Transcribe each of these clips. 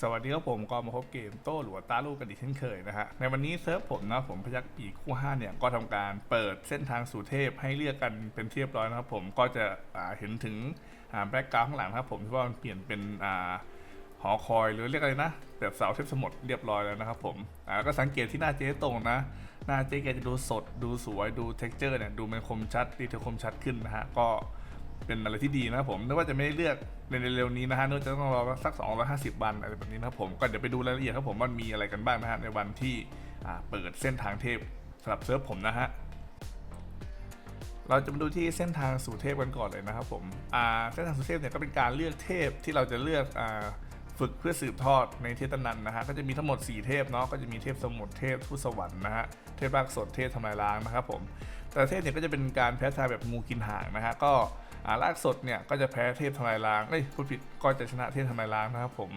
สวัสดีครับผมก็มาพบเกมโต้หรือว่าตาลูกกันอีกเช่นเคยนะฮะ ในวันนี้เซิร์ฟผมนะผมพยักปีคู่5เนี่ยก็ทำการเปิดเส้นทางสู่เทพให้เลือกกันเป็นที่เรียบร้อยนะครับผมก็จะเห็นถึงแบ็กกราวข้างหลังครับผมที่ว่ามันเปลี่ยนเป็นอหอคอยหรือเรียกอะไรนะแบบเสาเทพสมุทรเรียบร้อยแล้วนะครับผมอ่าก็สังเกตที่หน้าเจ๊ตรงนะหน้าเจ๊แกจะดูสดดูสวยดูเท็กเจอร์เนี่ยดูมันคมชัดดีเทลคมชัดขึ้นนะฮะก็ เป็นอะไรที่ดีนะครับผมนึกว่าจะไม่ได้เลือกในเร็วๆนี้นะฮะนึกว่าจะต้องรอสัก 250 วันอะไรแบบนี้นะครับผมก็เดี๋ยวไปดูรายละเอียดครับผมว่ามีอะไรกันบ้างนะฮะในวันที่เปิดเส้นทางเทพสำหรับเซิร์ฟผมนะฮะเราจะมาดูที่เส้นทางสู่เทพกันก่อนเลยนะครับผมเส้นทางสู่เทพเนี่ยก็เป็นการเลือกเทพที่เราจะเลือกอฝึกเพื่อสืบทอดในเทพตนันนะฮะก็จะมีทั้งหมด 4 เทพเนาะก็จะมีเทพสมุทรเทพทูตสวรรค์นะฮะเทพรากสดเทพทำลายล้างนะครับผมแต่เทพเนี่ยก็จะเป็นการแพ้ทายแบบงูกินหางนะฮะก็ อารากสดเนี่ยก็จะแพ้เทพทำลายล้างเอ้ยพูดผิดก็จะชนะเทพทำลายล้างนะครับผม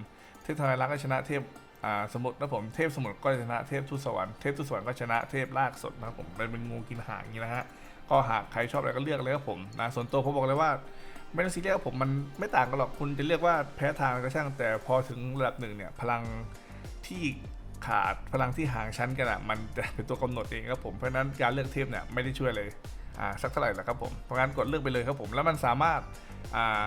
เทพทำลายล้างก็ชนะเทพอ่าสมุทรนะผมเทพสมุทรก็ชนะเทพทูตสวรรค์เทพทูตสวรรค์ก็ชนะเทพรากสดนะครับผมเป็นเป็นงูกินหางอย่างนี้นะฮะก็หากใครชอบอะไรก็เลือกเลยครับผมนะส่วนตัวผมบอกเลยว่าไม่ต้องซีเรียสผมมันไม่ต่างกันหรอกคุณจะเรียกว่าแพ้ทางก็ช่างแต่พอถึงระดับหนึ่งเนี่ยพลังที่ขาดพลังที่ห่างชั้นกันอะมันจะเป็นตัวกำหนดเองครับผมเพราะนั้นการเลือกเทพเนี่ยไม่ได้ช่วยเลย สักเท่าไหร่ละครับผมเพราะงั้นกดเลือกไปเลยครับผมแล้วมันสามารถอ่า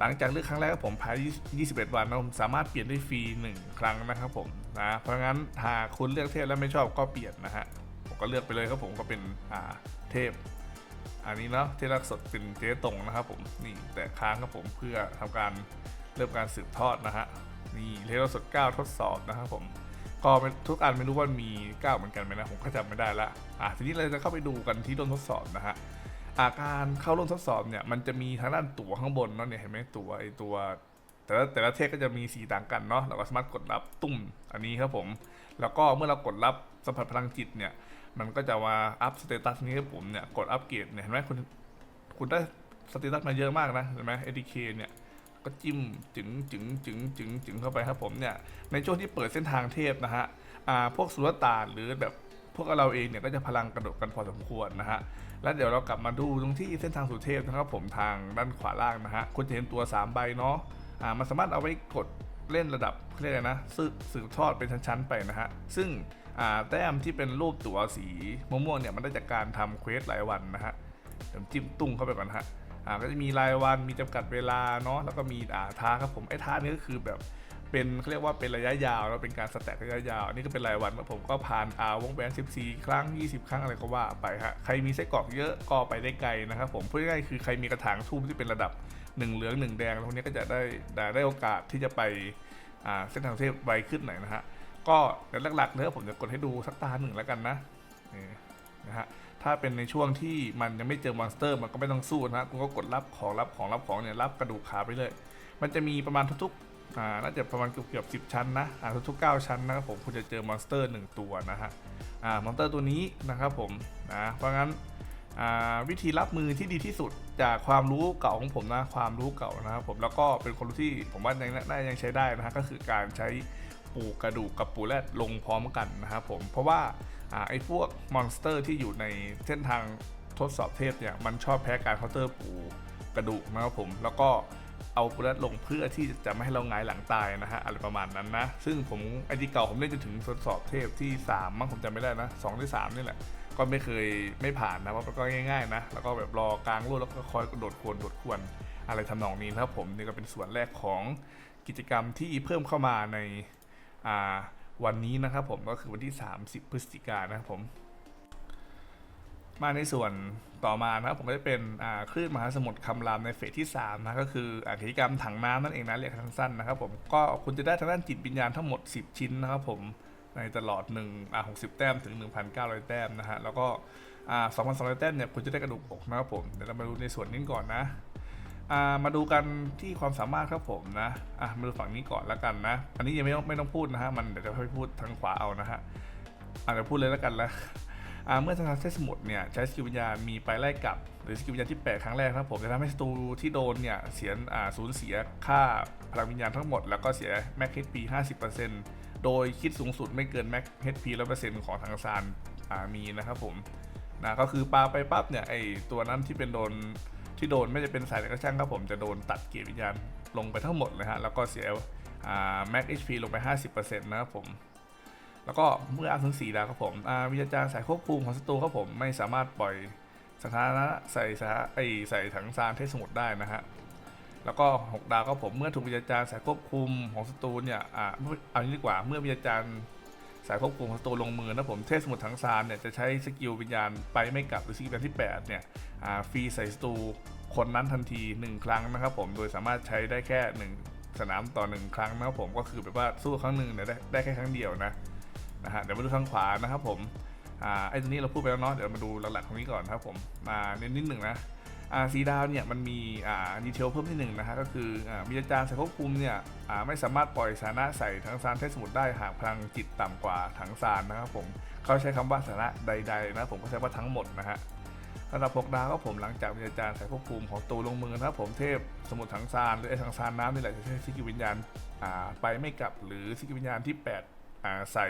หลังจากเลือกครั้งแรกครับผมภายใน21 วันนะผมสามารถเปลี่ยนได้ฟรี1ครั้งนะครับผมนะเพราะงั้นหากคุณเลือกเทพแล้วไม่ชอบก็เปลี่ยนนะฮะผมก็เลือกไปเลยครับผมก็เป็นอ่าเทพ อันนี้เนาะเทพรักสดเป็นเจ๊ตรงนะครับผมนี่แต่ค้างครับผมเพื่อทำการเริ่มการสืบทอดนะฮะนี่เทพรักสด 9 ทดสอบนะครับผม ก็ทุกอันไม่รู้ว่ามี9เหมือนกันไหมนะผมก็จำไม่ได้ละอะทีนี้เราจะเข้าไปดูกันที่ร่วมทดสอบนะฮะอาการเข้าร่วมทดสอบเนี่ยมันจะมีทางด้านตั๋วข้างบนเนาะเนี่ยเห็นไหมตั๋วไอตัว แต่ละแต่ละเทพก็จะมีสีต่างกันเนาะเราก็สามารถกดรับตุ้มอันนี้ครับผม แล้วก็เมื่อเรากดรับสัมผัสพลังจิตเนี่ยมันก็จะมาอัพสเตตัสนี้ให้ผมเนี่ยกดอัปเกรดเนี่ยเห็นไหมคุณคุณได้สเตตัสมาเยอะมากนะเห็นไหม ADK เนี่ย ก็จิ้มจึงจึงจึงจึงจึงเข้าไปครับผมเนี่ยในช่วงที่เปิดเส้นทางเทพนะฮะอ่าพวกสุลต่านหรือแบบพวกเราเองเนี่ยก็จะพลังกระโดดกันพอสมควรนะฮะ แล้วเดี๋ยวเรากลับมาดูตรงที่เส้นทางสู่เทพนะครับผมทางด้านขวาล่างนะฮะ คุณจะเห็นตัว 3 ใบเนาะ อ่า มันสามารถเอาไว้กดเล่นระดับเรียกอะไรนะสืบสืบทอดเป็นชั้นๆไปนะฮะ ซึ่ง อ่า แต้มที่เป็นรูปตัวสีม่วงๆเนี่ยมันได้จากการทำเควสรายวันนะฮะเดี๋ยวจิ้มตุ้งเข้าไปก่อนฮะ อ่าก็จะมีรายวันมีจำกัดเวลาเนาะแล้วก็มีอ่าท้าครับผมไอ้ท้านี่ก็คือแบบเป็นเขาเรียกว่าเป็นระยะยาวแล้วเป็นการสแต็กระยะยาวอันนี่ก็เป็นรายวันผมก็ผ่านอ่าวงแหวน14 ครั้ง 20 ครั้งอะไรก็ว่าไปฮะใครมีไส้กรอกเยอะก็ไปได้ไกลนะครับผมพูดง่ายๆคือใครมีกระถางทูบที่เป็นระดับหนึ่งเหลืองหนึ่งแดงพวกนี้ก็จะได้ได้ได้โอกาสที่จะไปอ่าเส้นทางเทพไวขึ้นหน่อยนะฮะก็หลักๆเลยผมจะกดให้ดูสักตาหนึ่งแล้วกันนะนี่นะฮะ ถ้าเป็นในช่วงที่มันยังไม่เจอมอนสเตอร์มันก็ไม่ต้องสู้นะคุณก็กดรับของรับของรับของเนี่ยรับกระดูกขาไปเลย มันจะมีประมาณทุกๆอ่าน่าจะประมาณเกือบเกือบสิบชั้นนะอ่าทุกๆ 9 ชั้นนะครับผมคุณจะเจอมอนสเตอร์หนึ่งตัวนะฮะอ่ามอนสเตอร์ตัวนี้นะครับผมนะเพราะงั้นอ่าวิธีรับมือที่ดีที่สุดจากความรู้เก่าของผมนะความรู้เก่านะครับผมแล้วก็เป็นคนที่ผมว่ายังน่ายังใช้ได้นะฮะก็คือการใช้ ปูกระดูกกับปูแรดลงพร้อมกันนะครับผมเพราะว่าอไอ้พวกมอนสเตอร์ที่อยู่ในเส้นทางทดสอบเทพเนี่ยมันชอบแพ้การเคาน์เตอร์ปูกระดูกนะครับผมแล้วก็เอาปูแรดลงเพื่อที่จะไม่ให้เราหงายหลังตายนะฮะอะไรประมาณนั้นนะ ซึ่งผมไอดีเก่าผมเล่นจนถึงทดสอบเทพที่ 3มั้งผมจำไม่ได้นะ2ที่3นี่แหละก็ไม่เคยไม่ผ่านนะเพราะก็ง่ายๆนะแล้วก็แบบรอกลางรูดแล้วก็คอยกระโดดควรโดดควรอะไรทำนองนี้นะครับผมนี่ก็เป็นส่วนแรกของกิจกรรมที่เพิ่มเข้ามาใน วันนี้นะครับผมก็คือวันที่ 30 พฤศจิกายนนะครับผมมาในส่วนต่อมานะครับผมก็จะเป็นคลื่นมหาสมุทรคำรามในเฟสที่3นะก็คืออากิจกรรมถังน้ำนั่นเองนะเรียกสั้นๆนะครับผมก็คุณจะได้ทางด้านจิตวิญญาณทั้งหมด 10 ชิ้นนะครับผมในตลอด1อ่า60 แต้มถึง 1,900 แต้มนะฮะแล้วก็อ่า2,200 แต้มเนี่ยคุณจะได้กระดูกอกนะครับผมเดี๋ยวเรามาดูในส่วนนี้ก่อนนะ มาดูกันที่ความสามารถครับผมนะอะมาดูฝั่งนี้ก่อนแล้วกันนะ อันนี้ยังไม่ต้องไม่ต้องพูดนะฮะมันเดี๋ยวจะไปพูดทางขวาเอานะฮะอาจจะพูดเลยแล้วกันละอ่าเมื่อทางเซสมุดเนี่ยใช้สกิลวิญญาณมีไปไล่กลับ หรือสกิลวิญญาณที่แปดครั้งแรกครับผมจะทำให้ศัตรูที่โดนเนี่ยเสียอ่าสูญเสียค่าพลังวิญญาณทั้งหมด แล้วก็เสียแม็กเฮดพีห้าสิบเปี50%โดยคิดสูงสุดไม่เกินแม็กเฮดปีร้อยเปอร์เซ็นต์ของทางซานอ่ามีนะครับผมนะก็คือปาไปปั๊บเนี่ยไอตัวนั้นที่เป็นโดน ที่โดนไม่จะเป็นสายไหนก็ช่างครับผมจะโดนตัดเกียร์วิญญาณลงไปทั้งหมดเลยฮะแล้วก็เสียอ่า max HP ลงไป 50%นะครับผมแล้วก็เมื่ออัพถึง4ดาวครับผมอ่าวิญญาณสายควบคุมของศัตรูครับผมไม่สามารถปล่อยสถานะใส่สาไอใส่ถังซานเทพสมุทรได้นะฮะแล้วก็ 6 ดาวครับผมเมื่อถูกวิญญาณสายควบคุมของศัตรูเนี่ยอ่าเอางี้ดีกว่าเมื่อวิญญาณ สายควบคุมของศัตรูลงมือนะผมเทพสมุทรถังซานเนี่ยจะใช้สกิลวิญญาณไปไม่กลับหรือสกิลที่ 8 เนี่ยฟรีใส่ศัตรูคนนั้นทันที 1 ครั้งนะครับผมโดยสามารถใช้ได้แค่ 1 สนามต่อ 1 ครั้งนะครับผมก็คือแบบว่าสู้ครั้งหนึ่งเนี่ยได้ได้แค่ครั้งเดียวนะนะฮะเดี๋ยวมาดูทางขวานะครับผมอไอ้ตัวนี้เราพูดไปแล้วเนาะเดี๋ยวมาดูหลักๆตรงนี้ก่อนครับผมมาเน้นนิดหนึ่งนะ สีดาวเนี่ยมันมีดีเทลเพิ่มที่หนึ่งนะฮะก็คืออมีอาจารย์สายควบคุมเนี่ยอาไม่สามารถปล่อยสานะใส่ถังซานเทสมุทรได้หากพลังจิตต่ำกว่าถังซานนะครับผมเขาใช้คำว่าสานะใดๆนะผมก็ใช้ว่าทั้งหมดนะฮะระดับพกดาวก็ผมหลังจากมีอาจารย์สายควบคุมของตูลงมือนะครับผมเทพสมุทรถังซานหรือไอ้ถังซานน้ำนี่แหละจะใช้สกิลวิญญาณอาไปไม่กลับหรือสกิลวิญญาณที่แปดอาใส่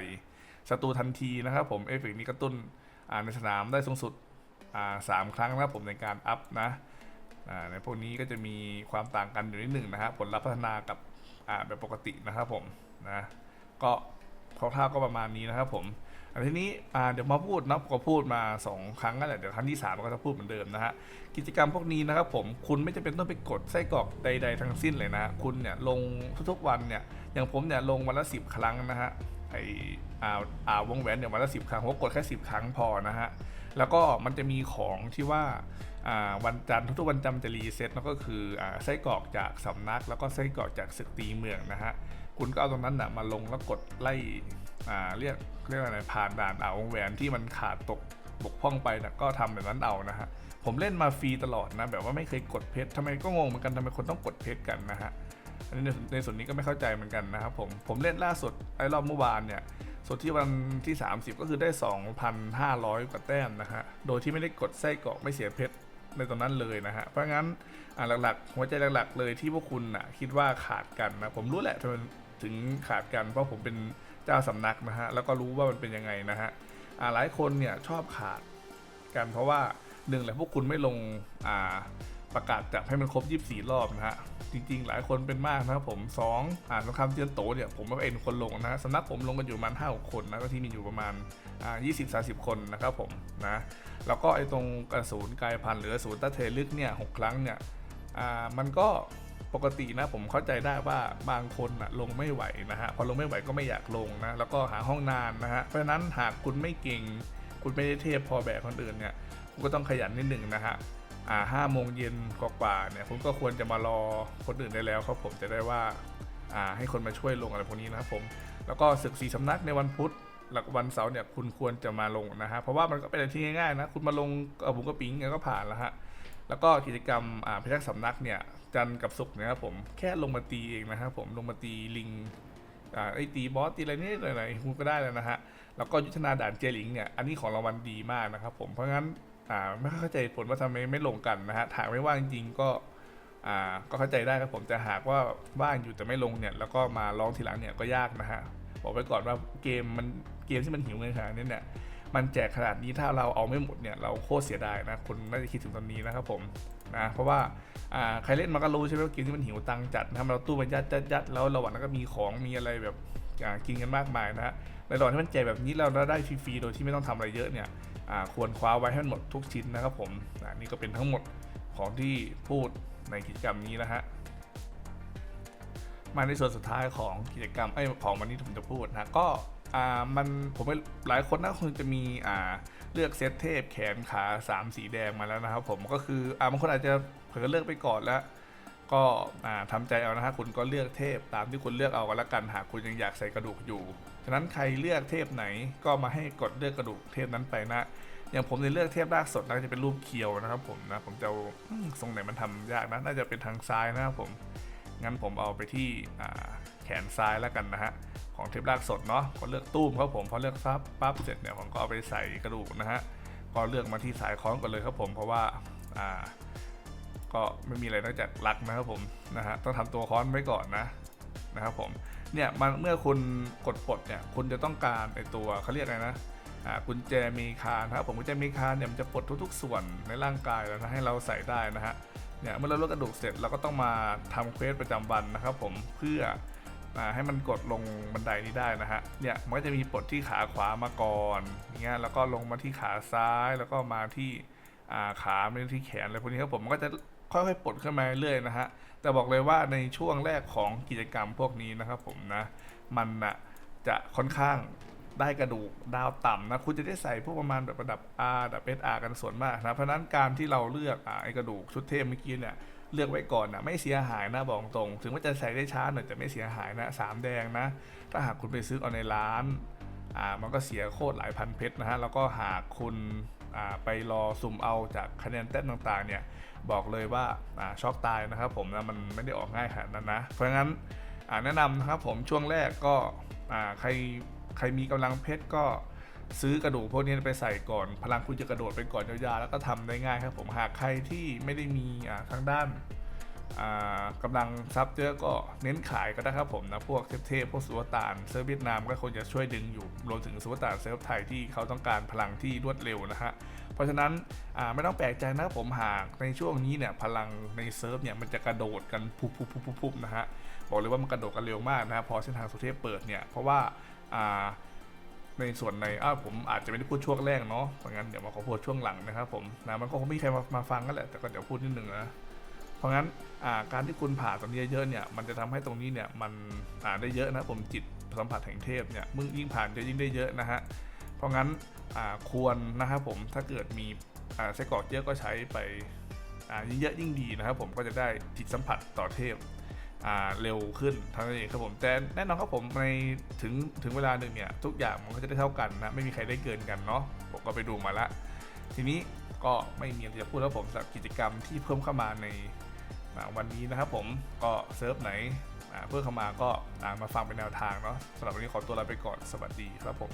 ศัตรูทันทีนะครับผมเอฟเฟกต์นี้กระตุ้นอาในสนามได้สูงสุด สามครั้งนะครับผมในการอัพนะในพวกนี้ก็จะมีความต่างกันอยู่นิดหนึ่งนะฮะผลลัพธ์พัฒนากับแบบปกตินะครับผมนะก็คร่าวๆก็ประมาณนี้นะครับผมอันทีนี้เดี๋ยวมาพูดนะก็พูดมา 2 ครั้งแล้วแหละเดี๋ยวครั้งที่3ก็จะพูดเหมือนเดิมนะฮะกิจกรรมพวกนี้นะครับผมคุณไม่จำเป็นต้องไปกดไส้กรอกใด ๆ ทั้งสิ้นเลยนะคุณเนี่ยลงทุกๆวันเนี่ยอย่างผมเนี่ยลงวันละ 10 ครั้งนะฮะไออ่าอ่าวงแหวนเนี่ยวันละ10ครั้งผมก็กดแค่ 10 ครั้งพอนะฮะ แล้วก็มันจะมีของที่ว่าวันจันทร์ทุกๆวันจันทร์จะรีเซ็ตแล้วก็คืออ่าไส้กรอกจากสำนัก แล้วก็ไส้กรอกจากศึกตีเมืองนะฮะคุณก็เอาตรงนั้นนะมาลงแล้วกดไล่เรียกเรียกว่าอะไรผ่านด่านอ่าวงแหวนที่มันขาดตกบกพร่องไปนะก็ทำแบบนั้นเอานะฮะผมเล่นมาฟรีตลอดนะ แบบว่าไม่เคยกดเพชรทำไมก็งงเหมือนกันทำไมคนต้องกดเพชรกันนะฮะอันนี้ในในส่วนนี้ก็ไม่เข้าใจเหมือนกันนะครับผมผมเล่นล่าสุดไอ้รอบเมื่อวานเนี่ย ส่วนที่วันที่ 30 ก็คือได้ 2,500 กว่าแต้มนะฮะ โดยที่ไม่ได้กดไส้กรอกไม่เสียเพชรในตรงนั้นเลยนะฮะ เพราะงั้นหลักๆหัวใจหลักๆเลยที่พวกคุณนะคิดว่าขาดกันนะ ผมรู้แหละทำไมถึงขาดกันเพราะผมเป็นเจ้าสำนักนะฮะ แล้วก็รู้ว่ามันเป็นยังไงนะฮะหลายคนเนี่ยชอบขาดกันเพราะว่าหนึ่งแหละพวกคุณไม่ลงอ่า ประกาศจับให้มันครบ 24 รอบนะฮะ จริงๆ หลายคนเป็นมากนะครับผมสองอ่านสงครามเจียนโตเนี่ย ผมก็เป็นคนลงนะสำนักผมลงกันอยู่ประมาณห้าคนนะ ก็ที่มีอยู่ประมาณอ่ายี่สิบสาสิบคนนะครับผมนะ แล้วก็ไอ้ตรงกระสุนกายพันธุ์หรือศูนย์ตะเทลึกเนี่ยหกครั้งเนี่ยอ่ามันก็ปกตินะผมเข้าใจได้ว่าบางคนนะลงไม่ไหวนะฮะพอลงไม่ไหวก็ไม่อยากลงนะแล้วก็หาห้องนานนะฮะเพราะฉะนั้นหากคุณไม่เก่ง คุณไม่ได้เทพพอแบบคนอื่นเนี่ยคุณก็ต้องขยันนิดหนึ่งนะฮะ อ่าห้าโมงเย็นกว่าๆเนี่ยคุณก็ควรจะมารอคนอื่นได้แล้วครับผมจะได้ว่าอ่าให้คนมาช่วยลงอะไรพวกนี้นะครับผม แล้วก็ศึกสีสำนักในวันพุธหลักวันเสาร์เนี่ยคุณควรจะมาลงนะฮะเพราะว่ามันก็เป็นอะไรที่ง่ายๆนะคุณมาลงเอาบุงกระปิงเนี่ยก็ผ่านแล้วฮะแล้วก็กิจกรรมอ่าพิทักษ์สำนักเนี่ยจันทร์กับศุกร์เนี่ยครับผมแค่ลงมาตีเองนะครับผมลงมาตีลิงอ่าไอตีบอสตีอะไรนี่หน่อยๆคุณก็ได้แล้วนะฮะแล้วก็ยุทธนาด่านเจลิงเนี่ยอันนี้ของรางวัลดีมากนะครับผมเพราะงั้น อ่าไม่เข้าใจผลว่าทำไมไม่ลงกันนะฮะถากไม่ว่างจริงก็อ่าก็เข้าใจได้ครับผมแต่หากว่าว่างอยู่แต่ไม่ลงเนี่ยแล้วก็มาร้องทีหลังเนี่ยก็ยากนะฮะบอกไปก่อนว่าเกมมันเกมที่มันหิวเงินขนาดนี้เนี่ยมันแจกขนาดนี้ถ้าเราเอาไม่หมดเนี่ยเราโคตรเสียดายนะคุณน่าจะคิดถึงตอนนี้นะครับผมนะเพราะว่าอ่าใครเล่นมาก็รู้ใช่ไหมว่าเกมที่มันหิวตังจัดนะเราตู้มันยัดยัดยัดแล้วระหว่างนั้นก็มีของมีอะไรแบบกินกันมากมายนะฮะในระหว่างที่มันแจกแบบนี้เราได้ฟรีๆโดยที่ไม่ต้องทำอะไรเยอะเนี่ย ควรคว้าไว้ให้หมดทุกชิ้นนะครับผมนี่ก็เป็นทั้งหมดของที่พูดในกิจกรรมนี้นะฮะมาในส่วนสุดท้ายของกิจกรรมไอ้ของวันนี้ผมจะพูดนะก็มันผมหลายคนน่าคงจะมีอ่าเลือกเซตเทพแขนขา3สีแดงมาแล้วนะครับผมก็คืออ่าบางคนอาจจะเผลอเลือกไปก่อนแล้วก็อ่าทำใจเอานะฮะคุณก็เลือกเทพตามที่คุณเลือกเอากันละกันหากคุณยังอยากใส่กระดูกอยู่ ฉะนั้นใครเลือกเทพไหนก็มาให้กดเลือกกระดูกเทพนั้นไปนะ อย่างผมในยเลือกเทพรากสดนะจะเป็นรูปเคียวนะครับผมนะผมจะทรงไหนมันทำยากนะน่าจะเป็นทางซ้ายนะครับผมงั้นผมเอาไปที่แขนซ้ายแล้วกันนะฮะของเทพรากสดเนาะก็เลือกตุ้มครับผมพอเลือกซับปั๊บเสร็จเนี่ยผมก็เอาไปใส่กระดูกนะฮะก็เลือกมาที่สายคล้องกันเลยครับผมเพราะว่าอ่าก็ไม่มีอะไรนอกจากรักนะครับผมนะฮะต้องทำตัวค้อนไว้ก่อนนะนะครับผม เนี่ยมันเมื่อคุณกดปลดเนี่ยคุณจะต้องการไอตัวเขาเรียกอะไรนะอ่ากุญแจมีคานครับผมกุญแจมีคานเนี่ยมันจะปลดทุกๆ ส่วนในร่างกายแล้วนะให้เราใส่ได้นะฮะเนี่ยเมื่อเราลดกระดูกเสร็จเราก็ต้องมาทำเควสประจำวันนะครับผมเพื่ออให้มันกดลงบันไดนี้ได้นะฮะเนี่ยมันก็จะมีปลดที่ขาขวามาก่อนอย่างเงี้ยแล้วก็ลงมาที่ขาซ้ายแล้วก็มาที่อ่าขาไม่ที่แขนอะไรพวกนี้ครับผมมันก็จะ ค่อยๆปลดขึ้นมาเรื่อยๆนะฮะ แต่บอกเลยว่าในช่วงแรกของกิจกรรมพวกนี้นะครับผมนะ มันนะจะค่อนข้างได้กระดูกดาวต่ำนะ คุณจะได้ใส่พวกประมาณแบบระดับ R ระดับ SR กันส่วนมากนะ เพราะนั้นการที่เราเลือกอไอกระดูกชุดเทพเมื่อกี้เนี่ยเลือกไว้ก่อนนะไม่เสียหายนะบอกตรง ถึงว่าจะใส่ได้ช้าหน่อยแต่ไม่เสียหายนะสามแดงนะ ถ้าหากคุณไปซื้อเอาในร้านอ่ามันก็เสียโคตรหลายพันเพชรนะฮะแล้วก็หากคุณ ไปรอสุ่มเอาจากคะแนนแต้มต่างๆเนี่ยบอกเลยว่าช็อกตายนะครับผมนะมันไม่ได้ออกง่ายขนาดนั้นนะเพราะงั้นแนะนำนะครับผมช่วงแรกก็ใครใครมีกำลังเพชรก็ซื้อกระดูกพวกนี้ไปใส่ก่อน พลังคุณจะกระโดดไปก่อนยาวๆแล้วก็ทำได้ง่ายครับผมหากใครที่ไม่ได้มีทางด้าน กำลังทรัพย์เยอะก็เน้นขายก็ได้ครับผมนะ พวกเทพๆพวกสุวตานเซิร์ฟเวียดนามก็ควรจะช่วยดึงอยู่รวมถึงสุวตานเซิร์ฟไทยที่เขาต้องการพลังที่รวดเร็วนะฮะ เพราะฉะนั้นไม่ต้องแปลกใจนะครับผมหากในช่วงนี้เนี่ยพลังในเซิร์ฟเนี่ยมันจะกระโดดกันพุบๆๆนะฮะบอกเลยว่ามันกระโดดกันเร็วมากนะครับพอเส้นทางสุเทพเปิดเนี่ยเพราะว่าในส่วนในอ้าวผมอาจจะไม่ได้พูดช่วงแรกเนาะเพราะงั้นเดี๋ยวมาขอพูดช่วงหลังนะครับผมนะมันก็คงไม่มีใครมามาฟังกันแหละแต่ก็เดี๋ยวพูดนิดนึงนะ เพราะงั้นการที่คุณผ่าตรงนี้เยอะเนี่ยมันจะทำให้ตรงนี้เนี่ยมันอ่าได้เยอะนะผมจิตสัมผัสแห่งเทพเนี่ยมึงยิ่งผ่านจะยิ่งได้เยอะนะฮะเพราะงั้นควรนะครับผมถ้าเกิดมีไส้กรอกเยอะก็ใช้ไปยิ่งเยอะยิ่งดีนะครับผมก็จะได้จิตสัมผัสต่อเทพเร็วขึ้นเท่านั้นเองครับผมแต่แน่นอนครับผมในถึงถึงเวลาหนึ่งเนี่ยทุกอย่างมันก็จะได้เท่ากันนะไม่มีใครได้เกินกันเนาะผมก็ไปดูมาละทีนี้ก็ไม่มีอะไรจะพูดแล้วผมสำหรับกิจกรรมที่เพิ่มเข้ามาใน วันนี้นะครับผมก็เซิร์ฟไหนเพิ่มเข้ามาก็มาฟังเป็นแนวทางเนาะสำหรับวันนี้ขอตัวลาไปก่อนสวัสดีครับผม